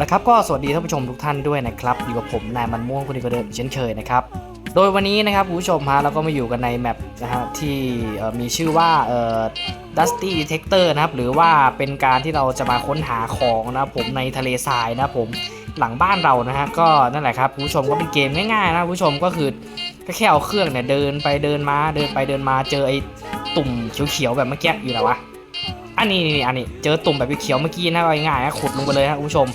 นะครับก็สวัสดีท่านผู้ชมทุกท่านด้วยนะครับอยู่กับผมนายมันม่วงคนดีก็เดิมเช่นเคยนะครับโดยวันนี้นะครับคุณผู้ชมฮะเราก็มาอยู่กันในแมปนะฮะที่มีชื่อว่าเอ่อ Dusty Detector นะครับหรือว่าเป็นการที่เราจะมาค้นหาของนะครับผมในทะเลทรายนะครับผมหลังบ้านเรานะฮะก็นั่นแหละครับคุณผู้ชมก็เป็นเกมง่ายๆนะคุณผู้ชมก็คือก็แค่เอาเครื่องเนี่ยเดินไปเดินมาเดินไปเดินมาเจอไอ้ตุ่มเขียวๆแบบเมื่อกี้อยู่แล้ววะอันนี้นี่อันนี้เจอตุ่มแบบเขียวเมื่อกี้นะเอาง่ายๆขุดลงไปเลยครับคุณผู้ชม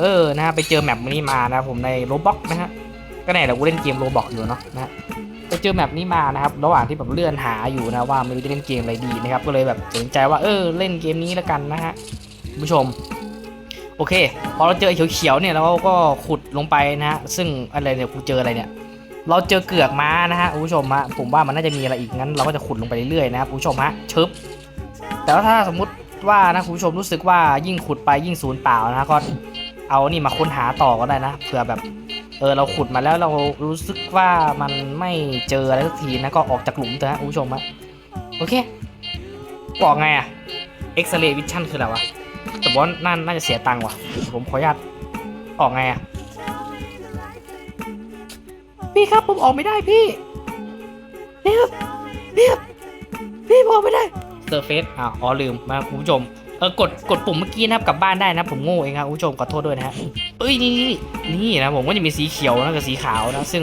เออนะฮะไปเจอแมปนี้มานะผมในโรบ็อกนะฮะก็ไหนเรากูเล่นเกมโรบ็อกอยู่เนาะนะไปเจอแมปนี้มานะครับระหว่างที่แบบเลื่อนหาอยู่นะว่าไม่รู้จะเล่นเกมอะไรดีนะครับก็เลยแบบตัดสินใจว่าเออเล่นเกมนี้แล้วกันนะฮะผู้ชมโอเค พอเราเจอเขียวๆเนี่ยเราก็ขุดลงไปนะฮะซึ่งอะไรเนี่ยกูเจออะไรเนี่ย เราเจอเกือกม้านะฮะผู้ชมฮะผมว่ามันน่าจะมีอะไรอีกงั้น เราก็จะขุดลงไปเรื่อยๆนะครับผู้ชมฮะชึบแต่ว่าถ้าสมมุติว่านะคุณผู้ชมรู้สึกว่ายิ่งขุดไปยิ่งสูญเปล่านะก็ เอานี่มาค้นหาต่อก็ได้นะเผื่อแบบเออเราขุดมาแล้วเรารู้สึกว่ามันไม่เจออะไรสักทีนะก็ออกจากหลุมเถอะฮะคุณผู้ชมฮะโอเคบอกไงอะเอ็กซเรย์วิชั่นคืออะไรวะแต่ว่าน่าน่าจะเสียตังค์ว่ะ ผมขออนุญาตออกไงอะพี่ครับผมออกไม่ได้พี่พี่ครับพี่ครับพี่ผมออกไม่ได้เซอร์เฟซอะอ๋อลืมมาคุณผู้ชม ออกดกดปุ่มเมื่อกี้นะครับกลับบ้านได้นะผมโง่เองครับคุณผู้ชมขอโทษด้วยนะฮะเอ้ยนี่นี่นี่นะผมก็จะมีสีเขียวนะกับสีขาวนะซึ่ง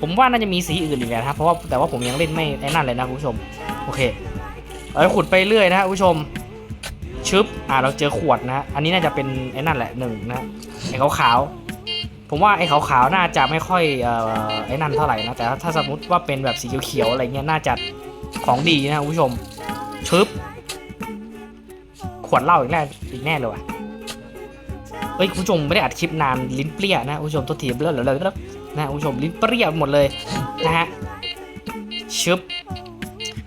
ผมว่าน่าจะมีสีอื่นอีกนะครับเพราะว่าแต่ว่าผมยังเล่นไม่ไอ้นั่นเลยนะคุณผู้ชมโอเคเราขุดไปเรื่อยนะฮะคุณผู้ชมชึบอ่าเราเจอขวดนะฮะอันนี้น่าจะเป็นไอ้นั่นแหละหนึ่งนะไอ้ขาวๆผมว่าไอ้ขาวๆน่าจะไม่ค่อยเอ่อไอ้นั่นเท่าไหร่นะแต่ถ้าสมมติว่าเป็นแบบสีเขียวๆอะไรเงี้ยน่าจะของดีนะคุณผู้ชมชึบ วดเหล้าอีกแน่อีกแน่เลยว่ะเฮ้ยคุณผู้ชมไม่ได้อัดคลิปนานลิ้นเปรี้ยนะคุณผู้ชมตัวทีบเบลอเลยนะคุณผู้ชมลิ้นเปรี้ยหมดเลยนะฮะชึบ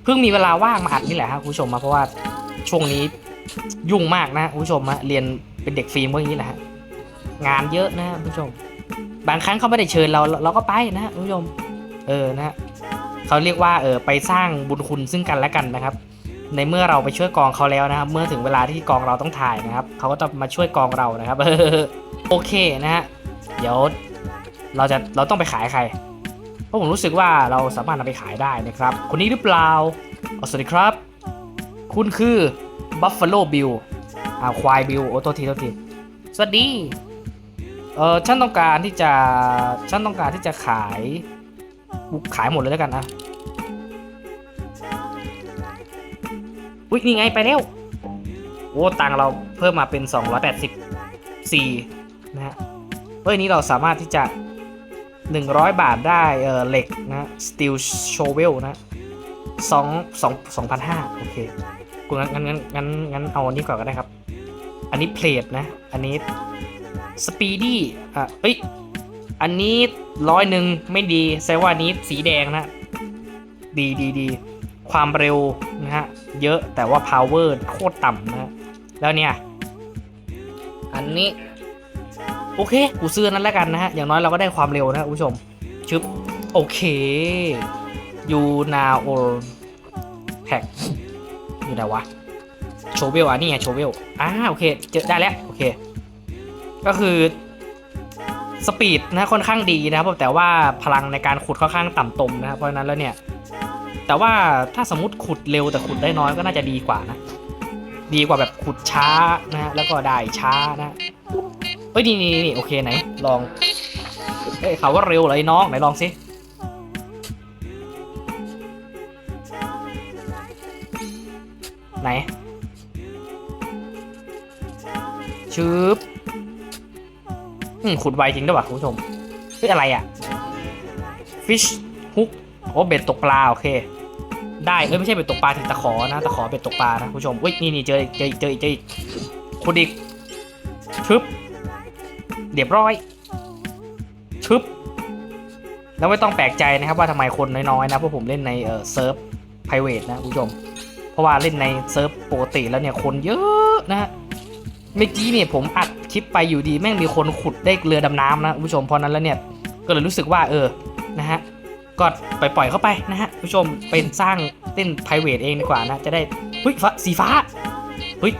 เพิ่งมีเวลาว่างมาอัดนี่แหละฮะคุณผู้ชมมาเพราะว่าช่วงนี้ยุ่งมากนะคุณผู้ชมฮะเรียนเป็นเด็กฟิล์มพวกนี้แหละฮะงานเยอะนะคุณผู้ชม บางครั้งเขาไม่ได้เชิญเราเราก็ไปนะคุณผู้ชม เออนะฮะเขาเรียกว่าเออไปสร้างบุญคุณซึ่งกันและกันนะครับ ในเมื่อเราไปช่วยกองเขาแล้วนะครับ เมื่อถึงเวลาที่กองเราต้องถ่ายนะครับเขาก็จะมาช่วยกองเรานะครับโอเคนะฮะเดี๋ยวเราจะเราต้องไปขายใคร เพราะผมรู้สึกว่าเราสามารถนำไปขายได้นะครับ คนนี้หรือเปล่าสวัสดีครับ คุณคือ Buffalo Bill อ่าควายบิลโอ้โทษทีโทษทีสวัสดีเออฉันต้องการที่จะฉันต้องการที่จะขายขายหมดเลยแล้วกันอะ อุ้ยนี่ไงไปแล้วโอ้ตังเราเพิ่มมาเป็น 284 นะฮะเฮ้ยนี้เราสามารถที่จะ 100 บาทได้เออเหล็กนะ steel shovel นะสองสองสองพันห้าโอเคกูงั้นงั้นงั้นงั้นงั้นเอาอันนี้ก่อนก็ได้ครับ อันนี้เพลทนะ อันนี้ speedy อะเอ้ยอันนี้ร้อยหนึ่งไม่ดีแสดงว่านี้สีแดงนะ ดีดีดี ความเร็วนะฮะเยอะแต่ว่า power โคตรต่ำนะฮะแล้วเนี่ย อันนี้ โอเค กูซื้อนั้นแล้วกันนะฮะ อย่างน้อยเราก็ได้ความเร็วนะคุณผู้ชม ชึบ โอเค you now or pack อยู่ไหนวะ โชเวลอะนี่ไงโชเวลอ่าโอเค เจอได้แล้ว โอเค ก็คือสปีดนะค่อนข้างดีนะครับแต่ว่าพลังในการขุดค่อนข้างต่ำตมนะครับเพราะนั้นแล้วเนี่ย แต่ว่าถ้าสมมติขุดเร็วแต่ขุดได้น้อยก็น่าจะดีกว่านะ ดีกว่าแบบขุดช้านะฮะแล้วก็ได้ช้านะเฮ้ยนี่นี่นี่โอเคไหนลองเฮ้ยเขาว่าเร็วเลยน้องไหนลองสิไหนชืบอืมขุดไวจริงด้วยว่ะคุณผู้ชมเฮ้ยอะไรอะ fish hook โอ้เบ็ดตกปลา โอเค ได้เอ้ยไม่ใช่เบ็ดตกปลาถึงตะขอนะตะขอเบ็ดตกปลานะคุณผู้ชมอุ้ยนี่นี่เจอเจอเจอเจออีกขุดอีกชึบเรียบร้อยชึบแล้วไม่ต้องแปลกใจนะครับว่าทำไมคนน้อยๆนะเพราะผมเล่นในเอ่อเซิร์ฟ private นะคุณผู้ชม เพราะว่าเล่นในเซิร์ฟปกติแล้วเนี่ยคนเยอะนะฮะเมื่อกี้เนี่ยผมอัดคลิปไปอยู่ดีแม่งมีคนขุดได้เรือดำน้ำนะคุณผู้ชมเพราะนั้นแล้วเนี่ยก็เลยรู้สึกว่าเออนะฮะ ก็ปปล่อยเข้าไปนะฮะผู้ชมเป็นสร้างเต้น p r i v a t เองดีกว่านะ จะได้เฮ้ยฟ้าสีฟ้าเฮ้ย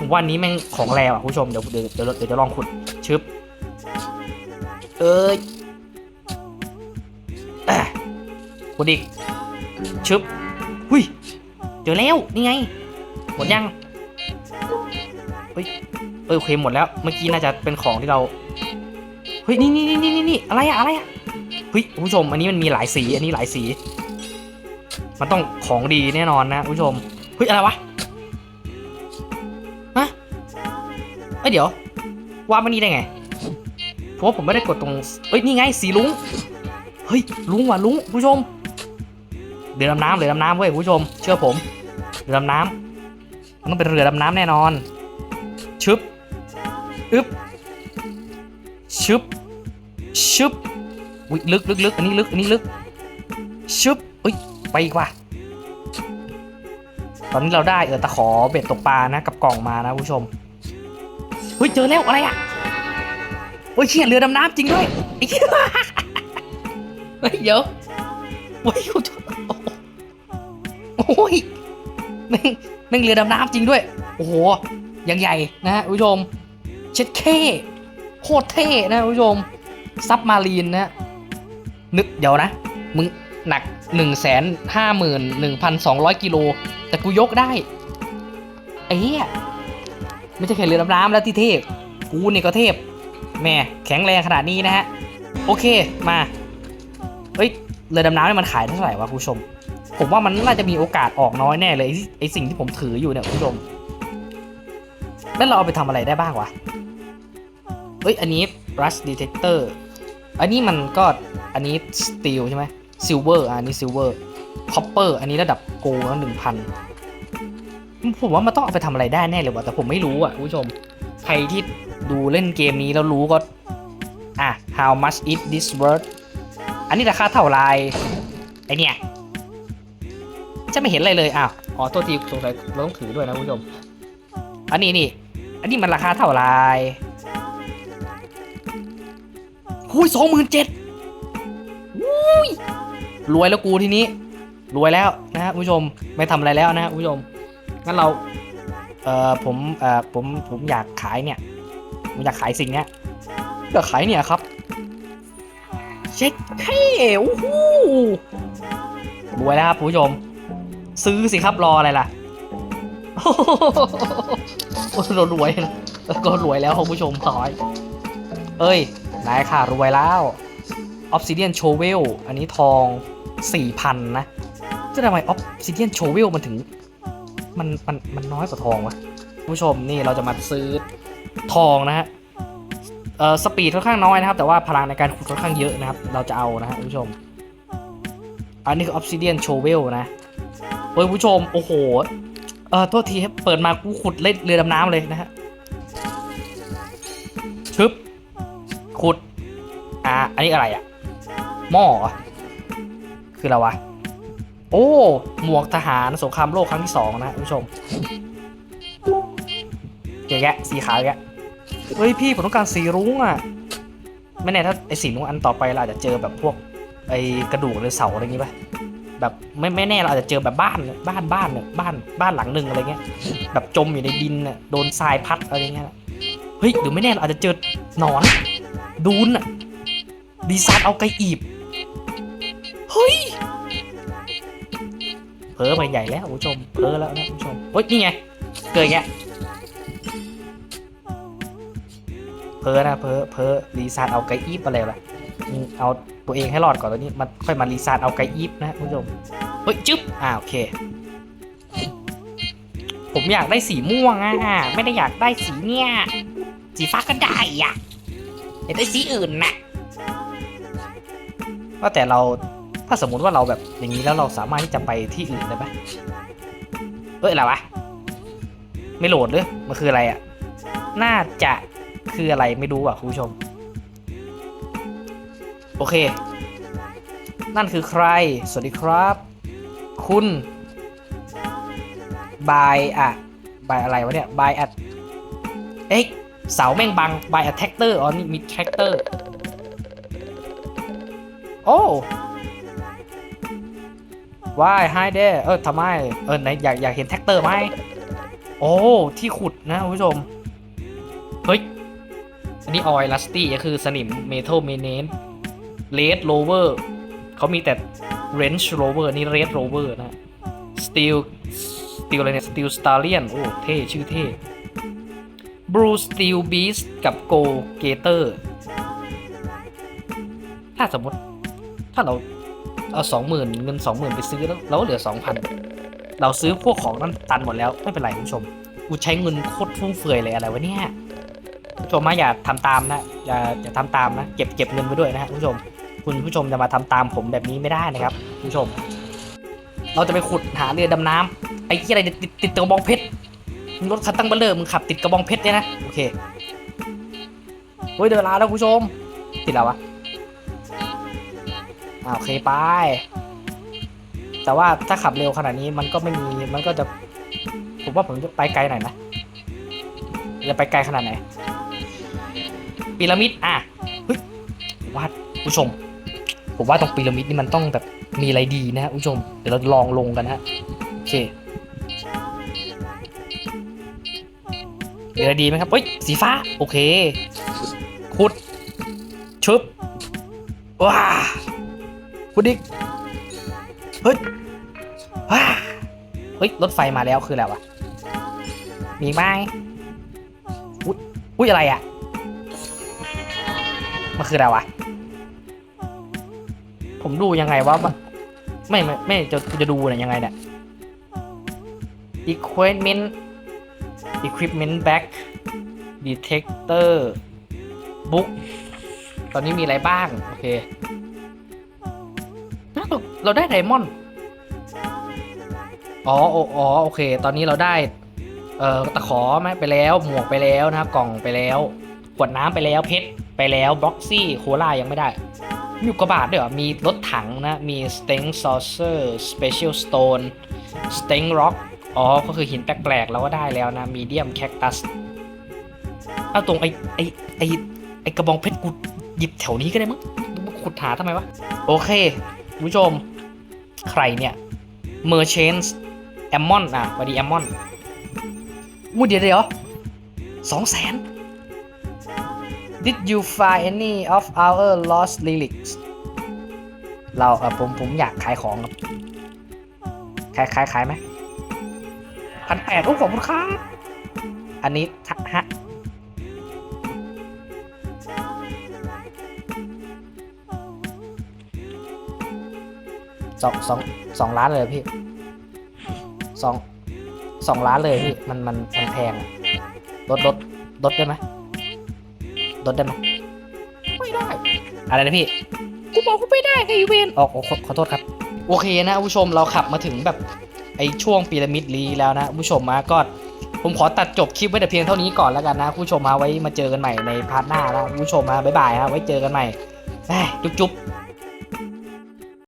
ผมว่าอันนี้แม่งของแรงอะผู้ชมเดี๋ยวเดี๋ยวเดี๋ยวจะลองขุดชึบเอ้ยอะกดอีกชึบหุยเจอแล้วนี่ไงหมดยังเฮ้ยเออโอเคหมดแล้วเมื่อกี้น่าจะเป็นของที่เราเฮ้ยนี่นี่นี่นี่นี่อะไรอะอะไรอะ เฮ้ยคุณผู้ชมอันนี้มันมีหลายสีอันนี้หลายสี มันต้องของดีแน่นอนนะคุณผู้ชมเฮ้ยอะไรวะฮะเอ้ยเดี๋ยวว่ามันนี่ได้ไงเพราะผมไม่ได้กดตรงเอ้ยนี่ไงสีลุงเฮ้ยลุงว่ะลุงผู้ชมเรือดำน้ำเรือดำน้ำเว้ยผู้ชม เชื่อผมเรือดำน้ำมันต้องเป็นเรือดำน้ำแน่นอน ชึบอึบชึบชึบ อุ้ยลึกลึกลึกอันนี้ลึกอันนี้ลึกชึบเอ้ยไปอีกว่ะตอนนี้เราได้เออตะขอเบ็ดตกปลานะกับกล่องมานะผู้ชมเฮ้ยเจอแล้วอะไรอะโอ้ยเชี่ยเรือดำน้ำจริงด้วยไอ้เหี้ยเฮ้ยเดี๋ยวโอ้ยโอ้ยแม่งแม่งเรือดำน้ำจริงด้วยโอ้โหยังใหญ่นะฮะผู้ชมเช็ดเคโคตรเท่นะผู้ชมซับมารีนนะ นึกเดี๋ยวนะ มึงหนัก1นึ่งแสนห้าหมื่นหนึ่งพันสองร้อยกิโล แต่กูยกได้ ไอ้เหี้ยไม่ใช่แค่เรือดำน้ำแล้วที่เทพ กูนี่ก็เทพ แม่แข็งแรงขนาดนี้นะฮะ โอเคมาเอ้ยเรือดำน้ำนี่มันขายเท่าไหร่วะคุณผู้ชม ผมว่ามันน่าจะมีโอกาสออกน้อยแน่เลยไอ้สิ่งที่ผมถืออยู่เนี่ยคุณผู้ชม แล้วเราเอาไปทำอะไรได้บ้างวะเอ้ยอันนี้ rush detector อันนี้มันก็อันนี้ steel ใช่ไหม silver อะอันนี้ silver copper อันนี้ระดับ gold แล้วหนึ่งพันผมว่ามันต้องเอาไปทำอะไรได้แน่เลยว่ะแต่ผมไม่รู้อะคุณผู้ชม ใครที่ดูเล่นเกมนี้แล้วรู้ก็ อะ how much is this worth อันนี้ราคาเท่าไรไอเนี่ยจะไม่เห็นอะไรเลยอ้าวอ๋อตัวทีสงสัยเราต้องถือด้วยนะคุณผู้ชม อันนี้นี่ อันนี้มันราคาเท่าไร หุยสองหมื่นเจ็ดอุ้ยรวยแล้วกูทีนี้ รวยแล้วนะฮะคุณผู้ชมไม่ทำอะไรแล้วนะฮะคุณผู้ชมงั้นเราเอ่อผมเอ่อผมผมอยากขายเนี่ยผมอยากขายสิ่งเนี้ยอยากขายเนี่ยครับเช็คเฮ้โอ้โหรวยแล้วครับคุณผู้ชม ซื้อสิครับรออะไรล่ะโอ้โหเรารวยนะก็รวยแล้วคุณผู้ชมพอยเอ้ย นายค่ะ รวยแล้ว Obsidian Shovel อันนี้ทอง 4,000 นะ จะทำไม Obsidian Shovel มันถึง มันมันมันน้อยกว่าทองวะผู้ชมนี่เราจะมาซื้อทองนะฮะเอ่อสปีดค่อนข้างน้อยนะครับ แต่ว่าพลังในการขุดค่อนข้างเยอะนะครับ เราจะเอานะฮะผู้ชม อันนี้คือ Obsidian Shovel นะเฮ้ยผู้ชม โอ้โหเอ่อโทษทีเปิดมากูขุดเล่นเรือดำน้ำเลยนะฮะชึบ ขุด อ่า อันนี้อะไรอะหม้อคืออะไรวะ โอ้ หมวกทหารสงครามโลกครั้งที่สองนะคุณผู้ชมเจ๊แกะสีขาวแกะเฮ้ยพี่ผมต้องการสีรุ้งอะ ไม่แน่ถ้าไอสีรุ้งอันต่อไปเราอาจจะเจอแบบพวกไอกระดูกหรือเสาอะไรอย่างงี้ป่ะแบบไม่ไม่แน่เราอาจจะเจอแบบบ้านเนี่ยบ้านบ้านเนี่ยบ้านบ้านหลังหนึ่งอะไรเงี้ย แบบจมอยู่ในดินน่ะโดนทรายพัดอะไรเงี้ยเฮ้ยหรือไม่แน่เราอาจจะเจอหนอน ดูนอะดีไซน์เอาไกอีบ เฮ้ย เพ้อไปใหญ่แล้วคุณผู้ชม เพ้อแล้วนะคุณผู้ชมเฮ้ย นี่ไง เกิดแกเพ้อนะเพ้อเพ้อรีซาร์เอาไกอีฟอะไรล่ะอืมเอาตัวเองให้รอดก่อนตอนนี้มันค่อยมารีซาร์เอาไกอีฟนะคุณผู้ชม เฮ้ย จึ๊บ อ่าโอเคผมอยากได้สีม่วงอะไม่ได้อยากได้สีเนี่ย สีฟ้าก็ได้อะ อยากได้สีอื่นนะว่าแต่เราถ้าสมมุติว่าเราแบบอย่างนี้แล้วเราสามารถที่จะไปที่อื่นได้ไหมเอ้ยอะไรวะไม่โหลดเลยมันคืออะไรอะน่าจะคืออะไรไม่รู้อะคุณผู้ชม โอเค นั่นคือใคร สวัสดีครับ คุณบายอะบายอะไรวะเนี่ยบายอะเอ๊ะ เสาแม่งบังบายอะแท็กเตอร์อ๋อนี่มีแท็กเตอร์โอ้วายไฮเดเออทำไม เออไหนอยากอยากเห็นแท็กเตอร์ไหม โอ้ ที่ขุดนะคุณผู้ชม เฮ้ย อันนี้ออยลัสตี้ก็คือสนิมเมทัลเมเนนเลดโรเวอร์เขามีแต่เรนจ์โรเวอร์นี่เรดโรเวอร์นะสตีลสตีลอะไรเนี่ยสตีลสตาร์เลียนโอ้ เท่ ชื่อเท่ บรูสตีลบีสกับโกเกเตอร์ถ้าสมมติถ้าเราเอาสองหมื่นเงินสองหมื่นไปซื้อแล้วเราก็เหลือสองพันเราซื้อพวกของนั้นตันหมดแล้วไม่เป็นไรคุณผู้ชมกูใช้เงินโคตรฟุ่มเฟือยเลยอะไรวะเนี่ยคุณผู้ชมมาอย่าทำตามนะอย่าอย่าทำตามนะเก็บเก็บเงินไว้ด้วยนะฮะคุณผู้ชม คุณผู้ชมจะมาทำตามผมแบบนี้ไม่ได้นะครับคุณผู้ชม เราจะไปขุดหาเรือดำน้ำไอ้ที่อะไรติดติดติดกระบองเพชร รถคันตั้งเบลเลอร์มึงขับติดกระบองเพชรเนี่ยนะโอเคเฮ้ยเดี๋ยวเวลาแล้วคุณผู้ชม ติดแล้ววะอ่าโอเคไปแต่ว่าถ้าขับเร็วขนาดนี้มันก็ไม่มีมันก็จะผมว่าผมจะไปไกลหน่อยนะจะไปไกลขนาดไหนพีระมิดอะเฮ้ยว่าผู้ชม ผมว่าตรงพีระมิดนี่มันต้องแบบมีอะไรดีนะฮะผู้ชม เดี๋ยวเราลองลงกันนะฮะโอเค มีอะไรดีไหมครับเฮ้ยสีฟ้า โอเคขุดชึบว้าขุดอีกเฮ้ยว้าเฮ้ย รถไฟมาแล้วคืออะไรวะ มีไหมอุ๊ยอุ้ยอะไรอะ มันคืออะไรวะ ผมดูยังไงว่ามันไม่ไม่ไม่จะจะดูเนี่ยยังไงเนี่ย equipment equipment back detector book ตอนนี้มีอะไรบ้าง โอเคเราเราได้ไดมอนด์อ๋ออ๋อ โอเค ตอนนี้เราได้ เอ่อ ตะขอไหมไปแล้ว หมวกไปแล้วนะครับ กล่องไปแล้ว ขวดน้ำไปแล้ว เพชรไปแล้วบ็อกซี่ โคล่ายังไม่ได้ มีอุกกาบาตด้วยเหรอ มีรถถังนะ มี Stank Saucer Special Stone Stank Rock อ๋อก อ๋อ ก็คือหินแปลกๆเราก็ได้แล้วนะ Medium Cactus เอาตรงไอ้ไอ้ไอ้ไอ้กระบองเพชรกูหยิบแถวนี้ก็ได้มั้งมาขุดหาทำไมวะ โอเคคุณผู้ชม ใครเนี่ย Merchants Ammon อะสวัสดี Ammon อู้เดี๋ยวเดี๋ยวสองแสน Did you find any of our lost relics เราเออผมผมอยากขายของครับขายขายขายไหม พันแปดโอ้ขอบคุณครับอันนี้ทะฮะสองสองสองล้านเลยเหรอพี่สองสองล้านเลยพี่มันมันมันแพงอะลดลดลดได้ไหมลดได้ไหมไม่ได้ อะไรนะพี่ กูบอกกูไม่ได้ไงเวนออกขอขอโทษครับ โอเคนะผู้ชมเราขับมาถึงแบบไอ ช่วงพีระมิดลีแล้วนะผู้ชมมาก็ผมขอตัดจบคลิปไว้แต่เพียงเท่านี้ก่อนแล้วกันนะผู้ชมมาไว้มาเจอกันใหม่ในพาร์ทหน้านะผู้ชมมาบ๊ายบายนะไว้เจอกันใหม่จุ๊บ